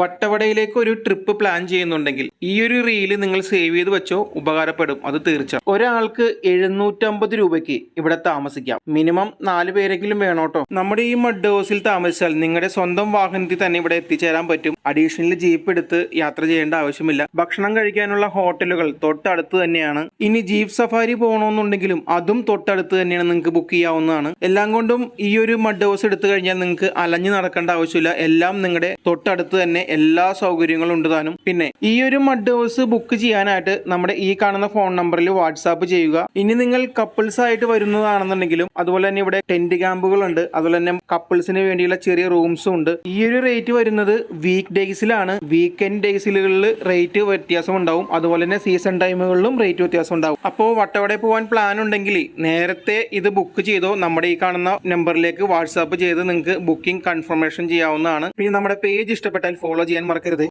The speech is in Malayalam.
വട്ടവടയിലേക്ക് ഒരു ട്രിപ്പ് പ്ലാൻ ചെയ്യുന്നുണ്ടെങ്കിൽ ഈ ഒരു റീൽ നിങ്ങൾ സേവ് ചെയ്ത് വെച്ചോ ഉപകാരപ്പെടും. അത് തീർച്ച ഒരാൾക്ക് എഴുന്നൂറ്റമ്പത് രൂപയ്ക്ക് ഇവിടെ താമസിക്കാം. മിനിമം നാല് പേരെങ്കിലും വേണോട്ടോ നമ്മുടെ ഈ മഡ് ഹൗസിൽ താമസിച്ചാൽ നിങ്ങളുടെ സ്വന്തം വാഹനത്തിൽ തന്നെ ഇവിടെ എത്തിച്ചേരാൻ പറ്റും. അഡീഷണൽ ജീപ്പ് എടുത്ത് യാത്ര ചെയ്യേണ്ട ആവശ്യമില്ല. ഭക്ഷണം കഴിക്കാനുള്ള ഹോട്ടലുകൾ തൊട്ടടുത്ത് തന്നെയാണ്. ഇനി ജീപ്പ് സഫാരി പോകണമെന്നുണ്ടെങ്കിലും അതും തൊട്ടടുത്ത് തന്നെയാണ് നിങ്ങൾക്ക് ബുക്ക് ചെയ്യാവുന്നതാണ്. എല്ലാം കൊണ്ടും ഈ ഒരു മഡ് ഹൗസ് എടുത്തു കഴിഞ്ഞാൽ നിങ്ങൾക്ക് അലഞ്ഞു നടക്കേണ്ട ആവശ്യമില്ല. എല്ലാം നിങ്ങളുടെ തൊട്ടടുത്ത് തന്നെ എല്ലാ സൗകര്യങ്ങളും ഉണ്ട് താനും. പിന്നെ ഈ ഒരു മഡ് ഹൗസ് ബുക്ക് ചെയ്യാനായിട്ട് നമ്മുടെ ഈ കാണുന്ന ഫോൺ നമ്പറിൽ വാട്സാപ്പ് ചെയ്യുക. ഇനി നിങ്ങൾ കപ്പിൾസ് ആയിട്ട് വരുന്നതാണെന്നുണ്ടെങ്കിലും അതുപോലെ തന്നെ ഇവിടെ ടെന്റ് ക്യാമ്പുകൾ ഉണ്ട്. അതുപോലെ തന്നെ കപ്പിൾസിന് വേണ്ടിയുള്ള ചെറിയ റൂംസും ഉണ്ട്. ഈ ഒരു റേറ്റ് വരുന്നത് വീക്ക് ഡേയ്സിലാണ് വീക്കെൻഡ് ഡേയ്സിലുകളിൽ റേറ്റ് വ്യത്യാസം ഉണ്ടാവും. അതുപോലെ തന്നെ സീസൺ ടൈമുകളിലും റേറ്റ് വ്യത്യാസം ഉണ്ടാവും. അപ്പോൾ വട്ടവടെ പോകാൻ പ്ലാൻ ഉണ്ടെങ്കിൽ നേരത്തെ ഇത് ബുക്ക് ചെയ്തോ നമ്മുടെ ഈ കാണുന്ന നമ്പറിലേക്ക് വാട്സാപ്പ് ചെയ്ത് നിങ്ങൾക്ക് ബുക്കിംഗ് കൺഫർമേഷൻ ചെയ്യാവുന്നതാണ്. പിന്നെ നമ്മുടെ പേജ് ഇഷ്ടപ്പെട്ടാൽ ഫോളോ ചെയ്യാൻ മറക്കരുത്.